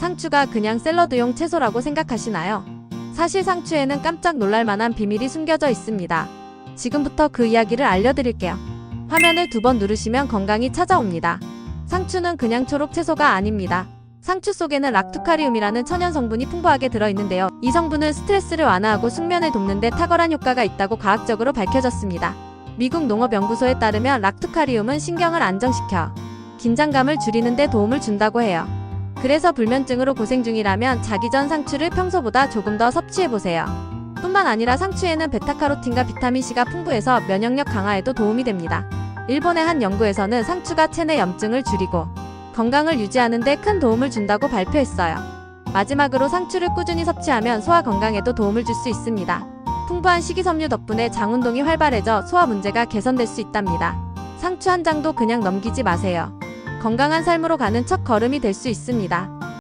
상추가 그냥 샐러드용 채소라고 생각하시나요? 사실 상추에는 깜짝 놀랄 만한 비밀이 숨겨져 있습니다. 지금부터 그 이야기를 알려드릴게요. 화면을 두 번 누르시면 건강이 찾아옵니다. 상추는 그냥 초록 채소가 아닙니다. 상추 속에는 락투카리움이라는 천연 성분이 풍부하게 들어있는데요. 이 성분은 스트레스를 완화하고 숙면을 돕는 데 탁월한 효과가 있다고 과학적으로 밝혀졌습니다. 미국 농업연구소에 따르면 락투카리움은 신경을 안정시켜 긴장감을 줄이는 데 도움을 준다고 해요. 그래서 불면증으로 고생 중이라면 자기 전 상추를 평소보다 조금 더 섭취해보세요. 뿐만 아니라 상추에는 베타카로틴과 비타민C가 풍부해서 면역력 강화에도 도움이 됩니다. 일본의 한 연구에서는 상추가 체내 염증을 줄이고 건강을 유지하는 데 큰 도움을 준다고 발표했어요. 마지막으로 상추를 꾸준히 섭취하면 소화 건강에도 도움을 줄 수 있습니다. 풍부한 식이섬유 덕분에 장 운동이 활발해져 소화 문제가 개선될 수 있답니다. 상추 한 장도 그냥 넘기지 마세요. 건강한 삶으로 가는 첫 걸음이 될 수 있습니다.